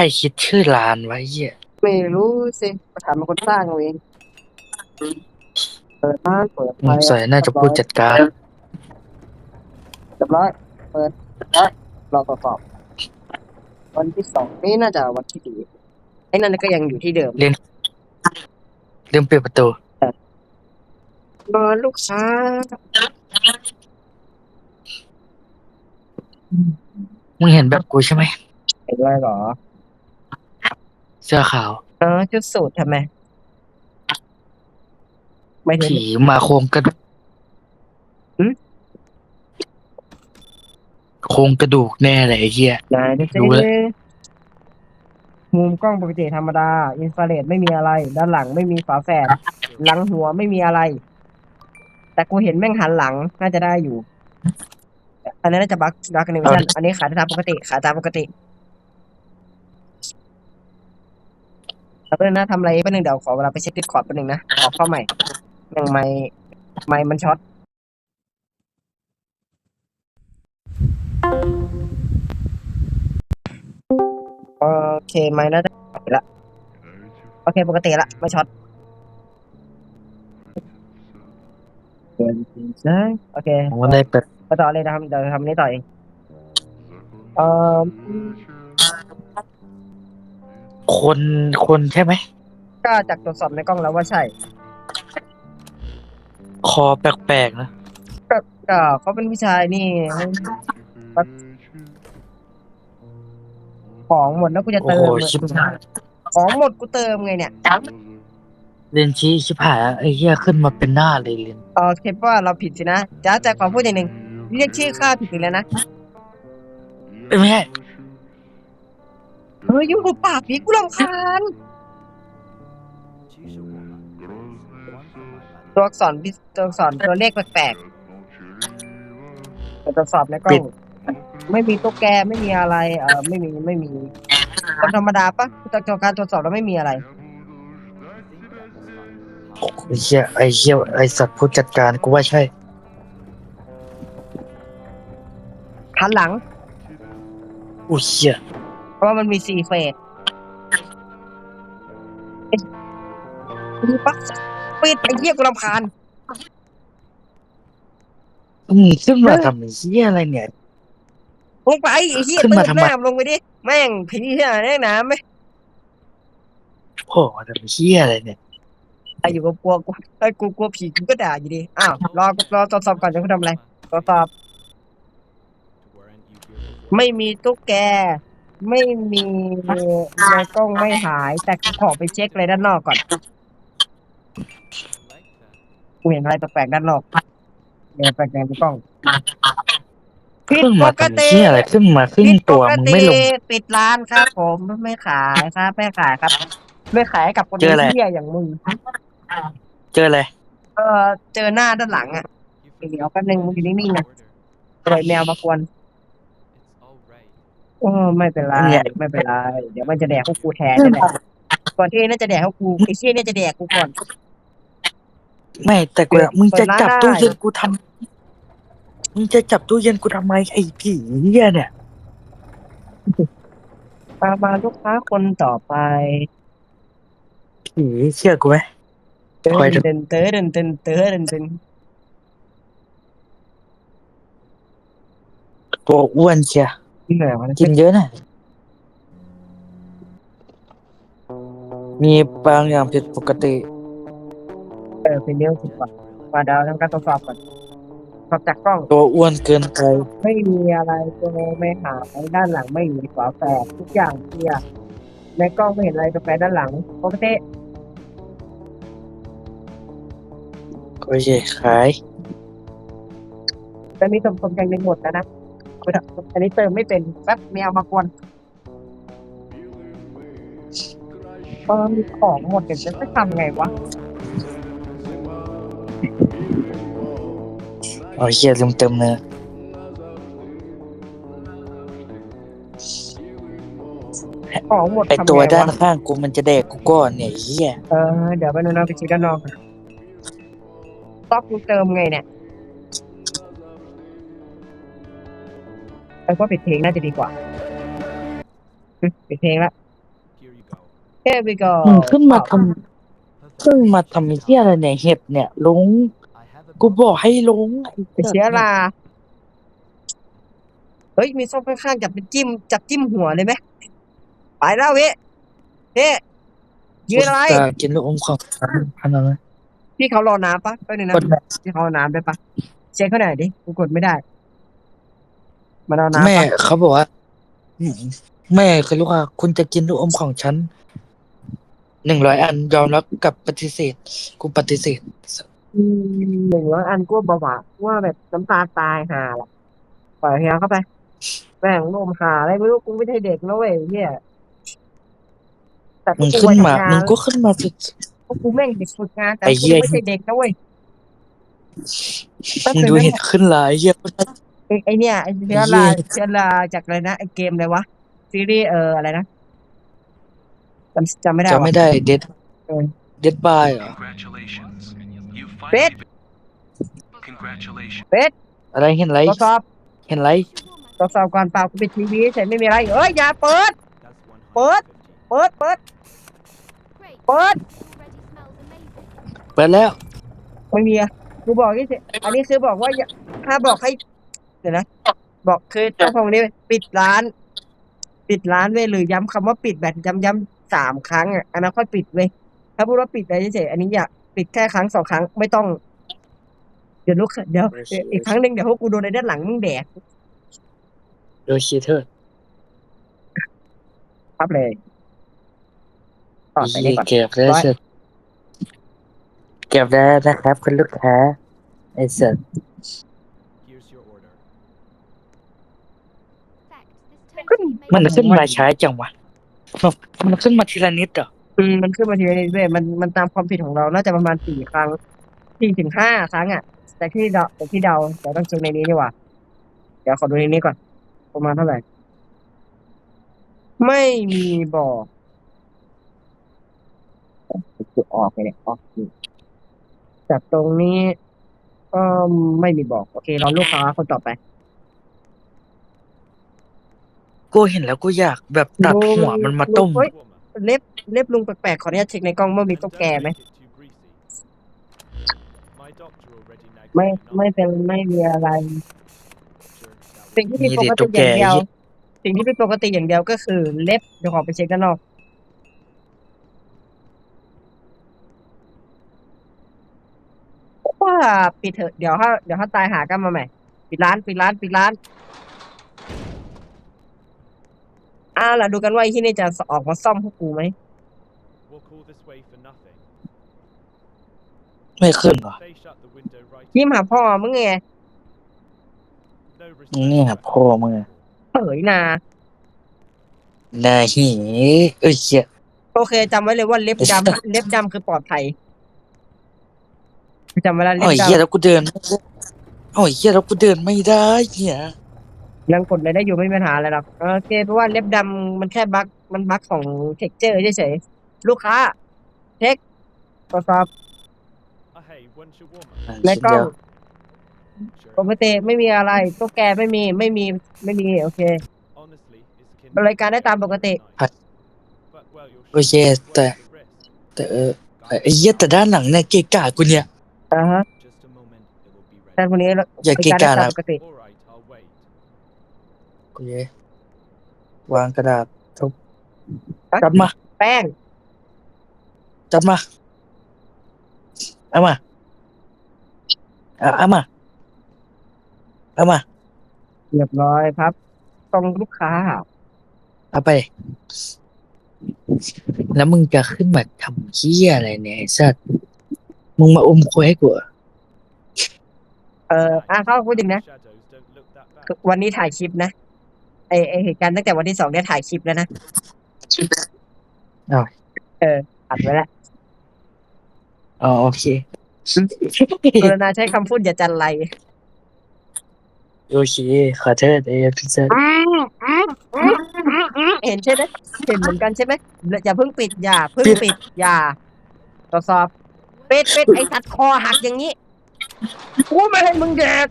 ใครคิดชื่อร้านไว้เหี้ยไม่รู้สิมาถามเป็นคนสร้างเอาเองเปิดร้านเปิดสงสัยน่าจะผู้จัดการเรียบร้อยเปิดร้อยรอตรวจสอบ วันที่สองนี่น่าจะวันที่ดีไอ้นั่นก็ยังอยู่ที่เดิมลืมปิดประตูรอลูกค้ามึงเห็นแบบกูใช่ไหมเห็นไรหรอ เสื้อขาว เออชุดสูททำไมไม่ถึง ผีมาโครงกระดูกหืมโครงกระดูกแน่เลยไอ้เหี้ย ไหนดูสิดูเลย มุมกล้องปกติธรรมดา อินฟราเรดไม่มีอะไร ด้านหลังไม่มีฝาแฝดหลังหัวไม่มีอะไร แต่กูเห็นแม่งหันหลังน่าจะได้อยู่ อันนี้นน่าจะบักบักกันหนึ่งชันอันนี้ขายตามปกติ ขายตามปกติ แล้วเพื่อนนะทำอะไรแป๊บนึงเดี๋ยวขอเวลาไปเช็คดิสคอร์ดแป๊บนึงนะออกเข้าใหม่ยังไม่ไม่มันช็อตโอเคไม่น่าจะปกติละโอเคปกติละไม่ช็อตเดินซ้ายโอเคผมก็ได้เปิดไปต่อเลยนะครับเดี๋ยวทำอันนี้ต่อเองเอ่อ คนคนใช่ไหม ก็จากตรวจสอบในกล้องแล้วว่าใช่ คอแปลกๆนะก็เขาเป็นผู้ชายนี่ ของหมดแล้วกูจะโอ้เติโหมชิบหายของหมดกูเติมไงเนี่ยเลนชี้ชิบหายไอ้เหี้ยขึ้นมาเป็นหน้าเลยเลนเออคิดว่าเราผิดสินะจ้าแต่ขอพูดอย่างหนึ่งเรียกชื่อข้าผิดอีกแล้วนะเอ้ยไม่ใช่ เฮ้ยยุ่งกับปากพี่กูรำคาญตัวอักษรพิตัวอักษรตัวเลขแปลกๆตรวจสอบในกล้องไม่มีตุ๊กแกไม่มีอะไร เออไม่มีไม่มีคนธรรมดาปะจากการตรวจสอบแล้วไม่มีอะไรไอ้เหี้ยไอ้เหี้ยไอ้สัตว์ผู้จัดการกูว่าใช่หันหลังอุ้ยเหี้ย เพราะว่ามันมีสี่เฟสเอ๊ะมีปะปิดไอ้เหี้ยกูรำคาญอืมขึ้นมาทำไอ้เหี้ยอะไรเนี่ย ลงไปไอ้เหี้ยขึ้นเติมามทำไมน้ำลงไปดิ แม่งผีเหี้ยแน่น้ำไหมโอ้โหทำไอ้เหี้ยอะไรเนี่ย ไอ้อยู่กับกลัวกูไอ้กูกลัวผีกูก็ด่าอยู่ดี อ้าวรอรอตรวจสอบก่อนจะกูทำอะไรตรวจสอบ ไม่มีตุ๊กแก ไม่มีในกล้องไม่หาย แต่กูขอไปเช็คเลยด้านนอกก่อนกูเห็นอะไรแปลกๆด้านนอกเนี่ยแปลกๆในกล้องผิดขึ้นปมากทำไอ้ติเหี้ยอะไรขึ้นมาขึ้นผิดปตัวกมึงติไม่ลงปิดร้านครับ ผมไม่ขายครับไม่ขายครับ ไม่ขายให้กับคนเจออะไรเที่ยอย่างมึงเจออะไรเออเจอหน้าด้านหลังอะเดี๋ยวแป๊บนึงมึงอยู่นิ่งๆนะปล่อยแมวมากวน โอ้ไม่เป็นไรเนี่ยไม่เป็นไรเดี๋ยวมันจะแดกพวกกูแทนนี่แหละก่อนที่น่าจะแดกพวกกูไอ้เชี่ยเนี่ยจะแดกกูก่อนไม่แต่กูอะเปิดมึงจะเปิดร้านจับได้ตู้เย็นกูทำมึงจะจับตู้เย็นกูทำไมไอ้ผีเหี้ยเนี่ยมามาลูกค้าคนต่อไปผีเชื่อกูไหมเตินคอยดูเตินเตินเตินเตินเตินตัวอ้วนเชีย เหนื่อยวะกินเยอะนะ มีบางอย่างผิดปกติ เออเป็นเรื่องสิบกว่ามาเดาวทำการตรวจสอบก่อนสอบจากกล้อง ตัวอ้วนเกินไปไม่มีอะไรตัวไม่หายด้านหลังไม่มีฝาแฝดทุกอย่างเคลียร์ในกล้องไม่เห็นอะไรกาแฟด้านหลังปกติโอเคขาย แต่มีสมสมอย่างหนึ่งหมดแล้วนะ อันนี้เติมไม่เป็นแป๊บแมวมากวนเออมีของหมดเดี๋ยวจะทำไงวะโอเคลืมเติมเนื้อของหมดไอทำตัวไงด้านวะข้างกูมันจะแดกกูก่อนเนี่ยไอ้เฮียเออเดี๋ยวไปดูนะไปชี้ด้านนอกก่อนต๊อกกูเติมไงเนี่ย ไอ้ว่าปิดเพลงน่าจะดีกว่าอืมปิดเพลงละ Here we go มึงขึ้นมาทำขึ้นมาทำไอ้เหี้ยอะไรเนี่ยเห็บเนี่ยลงกูบอกให้ลงไอ้ไปเชื้อราเฮ้ยมีส้มข้างๆจับเป็นจิ้มจับจิ้มหัวเลยไหมไปแล้วเว้ยเฮ้ยืนอะไรจะกินลูกอมของฉันพันอะไรพี่เขารอน้ำปะไปหนึ่งนะกดแบบพี่เขาเอาน้ำได้ปะเช็คเขาหน่อยดิกูกดไม่ได้ มันเอาน้ำแม่ปะเขาบอกว่าอืมแม่เคยรู้ว่า คุณจะกินลูกอมของฉันหนึ่งร้อยอันยอมรับกับปฏิเสธ กูปฏิเสธ อืมหนึ่งร้อยอันกูเบาหวานว่าแบบน้ำตาตายหาละปล่อยเฮียเข้าไปแม่งนมหาอะไรไม่รู้กูไม่ใช่เด็กนะเว้ยเฮียแต่มึงกูขึ้นมาวัยทำงมึงก็ขึ้นมาสุดพวกกูแม่งเด็กฝึกงานแต่ไอ้กูเหี้ย ไม่ใช่เด็กนะเว้ยแป๊บมึงนึงดูนะเห็นขึ้นหลายเหี้ย ไอ้ไอเนี่ยไอเชื้อไอ้เหี้รายเชื้อราจากอะไรนะไอเกมอะไรวะซีรีส์เอออะไรนะจำจำไม่ได้จะวะไม่ได้เด็ดเออ เด็ดบายเหรอ Congratulations. You Bet. finally. Congratulations. อะไรเห็นไรตรวจสอบเห็นไรตรวจสอบก่อนเปล่ากูปิดทีวีเฉยไม่มีอะไรเอ้ยอย่าเปิด That's เปิด เปิดเปิด Great. เปิด Already smells amazing. เปิดแล้วไม่มีอะกูบอกนี่สิอันนี้คือบอกว่าอย่าถ้าบอกให้ เดี๋ยวนะ บอกคือเจ้าของนี้ปิดร้าน ปิดร้านเว้ยหรือย้ำคำว่าปิดแบบย้ำๆสามครั้งอะอันนั้นค่อยปิดเว้ยถ้าพูดว่าปิดไปเฉยๆอันนี้อย่าปิดแค่ครั้งสองครั้งไม่ต้อง เดี๋ยวลูกเดี๋ยวเดี๋ยวอีกครั้งหนึ่งเดี๋ยวพวกกูโดนในด้านหลังมึงแดกโดยชีเทอร์ปั๊บเลยต่อไปนี่ก่อนเก็บแล้วเสร็จเก็บแล้วนะครับคุณลูกค้าไอ้เสร็จ มัน made ขึ้นมาช้าจังวะมันขึ้นมาทีละนิดเหรออืมมันขึ้นมาทีละนิดเว้ยมันมันตามความผิดของเรา น่าจะประมาณสี่ครั้งสี่ถึงห้าครั้งอะ แต่ที่เดาแต่ที่เดาแต่ต้องเช็คในนี้ดีกว่า เดี๋ยวขอดูในนี้ก่อน ประมาณเท่าไหร่ ไม่มีบอกกูออกไปเนี่ยออกอยู่จากตรงนี้ก็ไม่มีบอก โอเครอลูกค้าคนต่อไป กูเห็นแล้วกูอยากแบบตัดหัวมันมาต้ม เฮ้ยเล็บเล็บลุงแปลกๆขออนุญาตเช็คในกล้องว่ามีตุ๊กแกไหม My doctor already nagged ไม่ me not ไม่เป็นไม่มีอะไร to that สิ่งที่ผิดปกติอย่างเดียวสิ่งที่ผิดปกติอย่างเดียวก็คือเล็บเดี๋ยวขอไปเช็คด้านนอก ว่าปิดเถอะเดี๋ยวถ้าเดี๋ยวถ้าตายหากันมาใหม่ ปิดร้านปิดร้านปิดร้าน อ่าล่ะดูกันว่าไอ้ที่นี่จะออกมาซ่อมพวกกูไหม Walk all this way for nothing. ไม่ขึ้นเหรอ They shut the window right. ยิ้มหาพ่อมึงไง No นี่ respect. ครับพ่อมึงอะเผยนา นาหีเอ้ยเชี่ยโอเคจำไว้เลยว่าเล็บดำ เล็บดำคือปลอดภัยจำไว้แล้วเล็โอ้บยดำ เหี้ยแล้วกูเดินโอ้ยเหี้ยแล้วกูเดินไม่ได้เหี้ย ยังกดเลยได้อยู่ไม่มีปัญหาอะไรหรอกโอเคเพราะว่าเล็บดำมันแค่บั๊กมันบั๊กของเท็กเจอร์เฉยๆลูกค้าเช็คตรวจสอบ Ah, hey, when's your warm อะในกล้องเดี๋ยว Sure. ปกติไม่มีอะไรตุ๊กแกไม่มีไม่มีไม่มีโอเค Honestly, it's akin รายการได้ตามปกติ But, well, you're โอเคแต่ the risk. แต่เออไอ้เหี้ยแต่ด้านหลังเนี่ยเกะกะกูเนี่ย อ่าฮะ Just a moment, it will be แต่ ready. คนนี้อย่าเกะกะรายนะได้ตามปกติ All right, I'll wait. โอ เควางกระดาษทุบฮะจับมา แป้ง จับมา เอามาเอาเอามา เอามา เรียบร้อยครับ ตรงลูกค้า เอาไป แล้วมึงจะขึ้นมาทำเหี้ยอะไรเนี่ยไอ้สัสมึงมาอมควยให้กูเหรอเอออะเขาพูดจริงนะ Shadows don't look that bad. คือวันนี้ถ่ายคลิปนะ ไอไอเหตุการณ์ตั้งแต่วันที่สองเนี่ยถ่ายคลิปแล้วนะอ้าวเอออัดไว้แล้วอ๋อโอเคกรุณาใช้คำพูดอย่าจันไรโอเคขอโทษไอ้พิซซ่าเห็นใช่ไหมเห็นเหมือนกันใช่ไหมอย่าเพิ่งปิดอย่าเพิ่งปิดอย่าตรวจสอบปิดปิดไอสัตว์คอหักอย่างนี้กูไม่ให้มึงแดก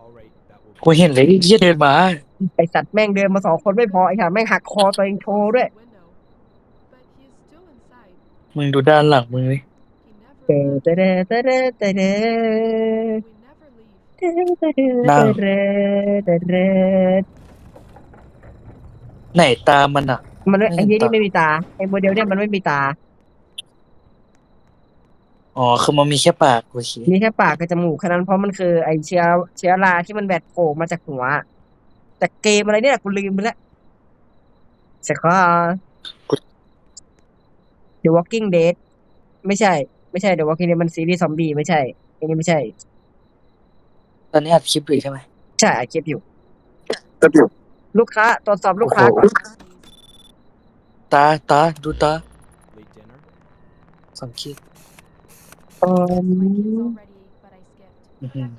All right, that will กูเห็นเลยไอ้เหี้ยเดินมา ไอสัตว์แม่งเดินมาสองคนไม่พอไอห่าแม่งหักคอตัวเองโชว์ด้วย มึงดูด้านหลังมึงเลยเตะเตะเตะเตะเตะเตะเตะ We never leave. เตะเตะเตะเตะเตะเตะไหนตามันอะ มันไม่ไม่ไอ้เห็นเหี้ยนี่ตาไม่มีตาไอ้โมเดลเนี่ยมันไม่มีตา อ๋อคือมันมีแค่ปากโอเคมีแค่ปากกับจมูกแค่นั้นเพราะมันคือไอเชื้อเชื้อราที่มันแบดโผล่มาจากหัว แต่เกมอะไรเนี่ยกูลืมไปแล้วเสร็จก็ The Walking Dead ไม่ใช่ ไม่ใช่ The Walking Dead มันซีรีส์ซอมบี้ไม่ใช่อันนี้ไม่ใช่ ตอนนี้อัดคลิปอยู่ใช่ไหมใช่อัดคลิปอยู่ ลูกค้าตรวจสอบลูกค้าก่อนตาตาดูตา Late dinner? สังเกตเออ My kids already ate, but I skipped. อื้อหือ Can't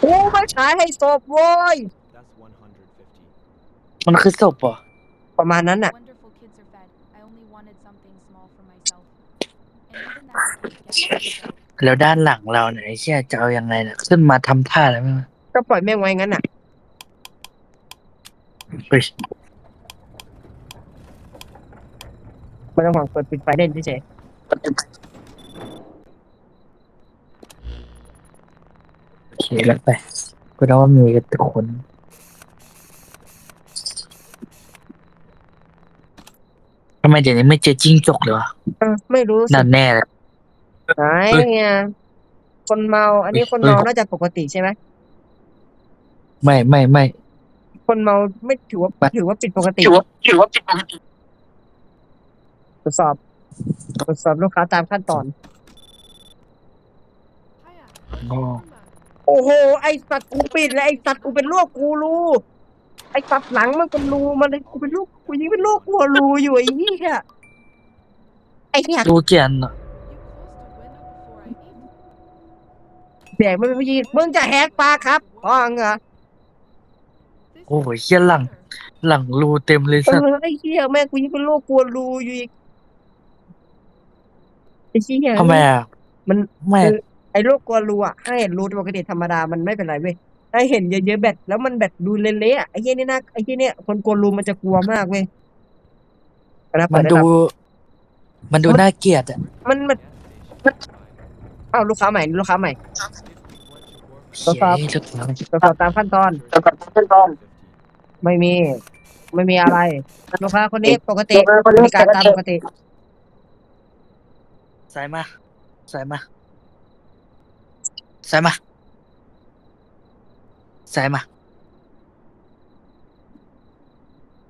โอ้มาฉายให้ศพโว้ย That's 150. มันคือศพเหรอประมาณนั้น keep น่ะ Wonderful kids are fed. I only wanted something small for myself. And even that I didn't get. แล้วด้านหลังเราเนี่ยไอ้เชี่ยจะเอายังไงเนี่ยขึ้นมาทำท่าอะไรไหมวะก็ปล่อยแม่งไว้งั้นน่ะ เฮ้ยไม่ต้องห่วงเปิดปิดไฟเด่นเฉยโอเค แล้วไปก็ได้ว่ามีกันทุกคนทำไมเดี๋ยวนี้ไม่เจอจิ้งจกเลยวะๆเออไม่รู้สินั่นแน่เลย ไหนเนี่ยคนเมา อันนี้คนเมาน่าจะปกติใช่ไหมไม่ไม่ไม่ คนเมาไม่ถือว่าไม่ ถือว่าผิดปกติถือว่าถือว่าผิดปกติตรวจสอบตรวจสอบลูกค้าตามขั้นตอน Hiya. อ๋อโอ้โห ไอสัตว์กูปิดเลยไอสัตว์กูเป็นโรคกูรูไอสัตว์หลังมันเป็นรูมันเลยกูเป็นโรคกูยิงเป็นโรคกลัวรูอยู่ไอ้นี่ค่ะไอ้เนี่ยดูเกียนอะ You closed the window before I ate. แดกไม่เป็นผู้หญิงมึงจะแหกปากครับพ่อเหรอ This โอ้โห is เชี่ยหลัง better. หลังรูเต็มเลยเอสัตว์อไอ้เหี้ยแม่งกูยิงเป็นโรคกลัวรูอยู่อีกไอ้เหี้ย ทำไมอะมันไม่คือ ไอ้โรคกลัวรูอะถ้าเห็นรูปกติธรรมดามันไม่เป็นไรเว้ยถ้าเห็นเยอะๆแบบแล้วมันแบบดูเละๆอะไอ้เหี้ยนี่นะไอ้เหี้ยเนี่ยคนกลัวรูมันจะกลัวมากเว้ยนะเปิมันไได้ดูครับมันดูน่าเกลียดอะมันมันอ้าวลูกค้าใหม่ลูกค้าใหม่เฮ้ยครับลูกค้าตรวจสอบตามขั้นตอน ไม่มี ไม่มีอะไรลูกค้าคนนี้ปกติบริการตามปกติใส่มา ใส่มา ใส่มาใส่มา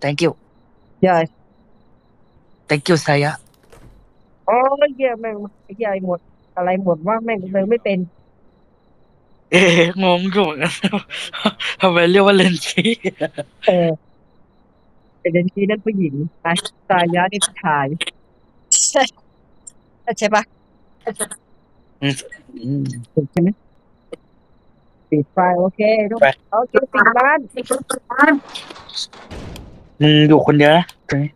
thank you ใช่ thank you ไซยะอ๋อไอ้เหี้ยแม่งไอ้เหี้ยไอ้หมด อะไรหมดว่าแม่งเลยไม่เป็น เอ๊ะงงอยู่เหมือนกันทำไมเรียกว่าเลนชีเออเป็นเดนทีนั่นผู้หญิงตายตายยะนี่ผู้ชายใช่ใช่ปะอืม ถูกใช่ไหม ปิดไฟโอเคทุกไป โอเคปิดร้านมึงอยู่คนเดียวนะตรงนี้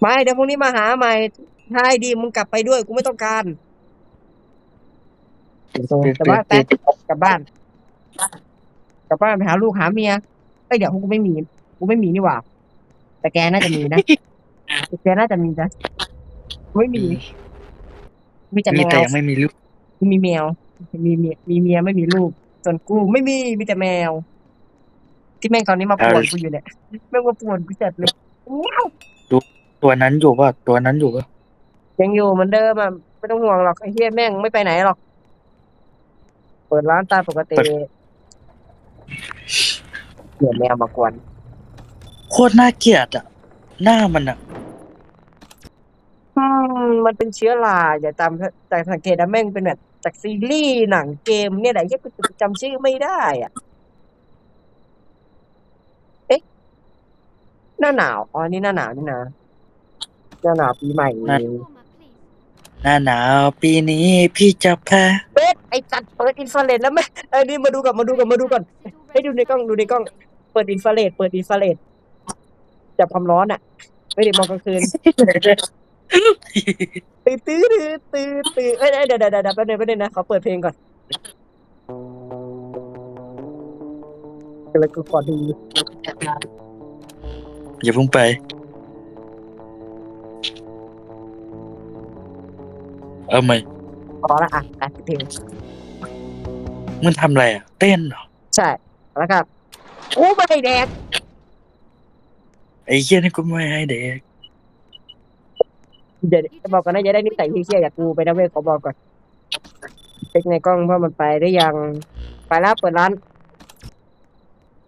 ไม่เดี๋ยวพรุ่งนี้มาหาใหม่ถ้าให้ดีมึงกลับไปด้วยกูไม่ต้องการ แต่ว่าแต่ กลับบ้าน กลับบ้านไปหาลูกหาเมียเอ้ยเดี๋ยวกูไม่มีกูไม่มีนี่หว่า แต่แกน่าจะมีนะ แกน่าจะมีนะไม่มีมีแต่มีแมแต่วยังไม่มีลูก มีแมว มีเมียมีเมียไม่มีลูก ส่วนกูไม่มีมีแต่แมว ที่แม่งตอนนี้มาปวดกูอยู่เนี่ยแม่งมาปวดกูจัดเลยว้าวตัวนั้นอยู่ป่ะตัวนั้นอยู่ป่ะยังอยู่เหมือนเดิมอะไม่ต้องห่วงหรอกไอ้เหี้ยแม่งไม่ไปไหนหรอก เปิดร้านตามปกติเดี๋ยวแมวมากวนโคตรน่าเกลียดอะ หน้ามันอะอืมมันเป็นเชื้อราอย่าจำแต่สังเกตนะแม่งเป็นแบบ จากซีรีส์หนังเกมเนี่ยแหละยังจำชื่อไม่ได้อะ เอ๊ะ หน้าหนาว อ๋อ นี่หน้าหนาวนี่นะ หน้าหนาวปีใหม่นั่น Warmer, please. หน้าหนาวปีนี้พี่จะแพ้เป็ดไอ้จัดเปิดอินฟราเรดแล้วไหมไอ้ยนี่มาดูก่อนมาดูก่อนมาดูก่อน It's ให้ดูในกล้องดูในกล้อง เปิดอินฟราเรดเปิดอินฟราเรดจับความร้อนอะ ไม่ได้มองกลางคืน ตื้อตื้อตื้อตื้อเอ้ยเดี๋ยวเดี๋ยวเดี๋ยวเดี๋ยวแป๊บนึงแป๊บนึงนะขอเปิดเพลงก่อนแล้วกูขอดูอย่าเพิ่งไปเอาไหมพอละอะอะเพลงมึงทำอะไรอะ เต้นเหรอ ใช่แล้วก็โอ้ไม่ได้แดก ไอ้เหี้ยนี่กูไม่ให้เด็ก เดี๋ยวจะบอกก่อนนะจะได้นิสัยที่เชี่ยอยากกูไปนะเว้ยขอบอกก่อนเช็คในกล้องเพราะมันไปได้ยัง ไปแล้วเปิดร้าน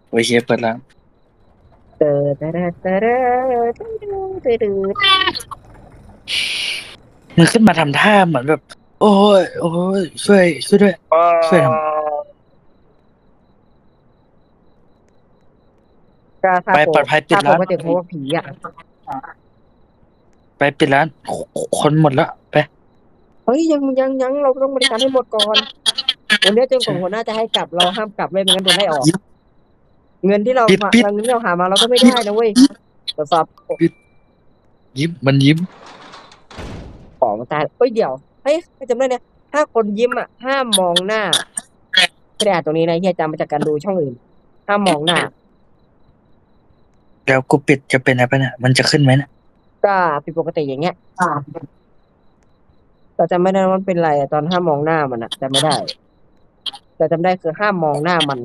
โอเคเปิดร้านเตอร์ตอร์เตอร์เตอร์เตอร์มันขึ้นมาทำท่าเหมือนแบบ โอ้ยโอ้ยช่วยช่วยด้วยช่วยทำไปปลอดภัยติดร้านปกติเพราะว่าผีอะ ไปปิดร้านคคนหมดแล้วไป เฮ้ยยังยังยังเราต้องบริการให้หมดก่อนวันนี้จนกว่าหัวหน้าจะให้กลับเราห้ามกลับเลยไม่งั้นโดนไล่ออก เงินที่เราปิดหาปิด เงินที่เราหามาเราก็ไม่ได้นะเว้ยตรวจสอบยิ้มมันยิ้ม ของตายเอ้ยเดี๋ยวเฮ้ยไม่จำได้เนี่ยถ้าคนยิ้มอะห้ามมองหน้าไม่ได้อ่านตรงนี้นะเฮียจำมาจากการดูช่องอื่นห้ามมองหน้าแล้วกูปิดจะเป็นอะไรปะเนี่ยมันจะขึ้นไหมเนี่ย ก็ผิดปกติอย่างเงี้ยเราจำไม่ได้ว่ามันเป็นไรอะตอนห้ามมองหน้ามันอะจำไม่ได้แต่จำได้คือห้ามมองหน้ามัน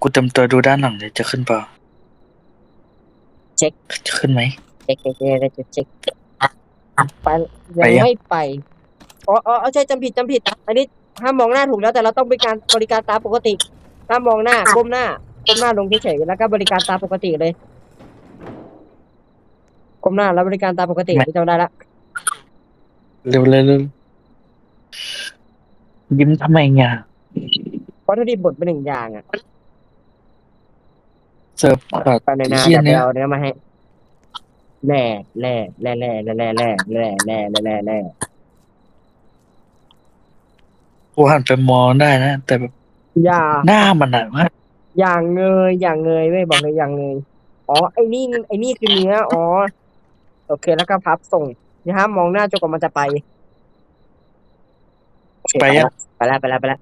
กูเต็มตัวดูด้านหลังเลยจะขึ้นเปล่าเช็ค จะขึ้นไหม เช็คเช็คเช็คเช็คเช็คไปไปยังยัง ไม่ไปอ๋ออ๋ออ๋อใช่จำผิดจำผิด อันนี้ห้ามมองหน้าถูกแล้วแต่เราต้องบริการบริการตามปกติห้ามมองหน้าก้มหน้าก้มหน้าลงเฉยๆแล้วก็บริการตามปกติเลย ก้มหน้าแล้วบริการตามปกติที่จำได้ละเร็วเร็วเร็วยิ้มทำไมเนี่ยวัตถุดิบบดเป็นหนึ่งอย่างอะเสิร์ฟผัดตอนในนาเหี้ยเดี๋ยวไปเนี่ยเอาเนื้อมาให้แร่แร่แร่แร่แร่แร่แร่แร่แร่แร่แร่แร่กูหันไปมองได้นะ แต่แบบอย่าหน้ามันอะว่าอย่างเงยอย่างเงยไม่บอกเลยอย่างเงยอ๋อไอ้นี่ไอ้นี่คือเนื้ออ๋อ โอเคแล้วก็พับส่งอย่าห้ามมองหน้าจนกว่ามันจะไปโอเคไปยัง ไปแล้วไปแล้วไปแล้ว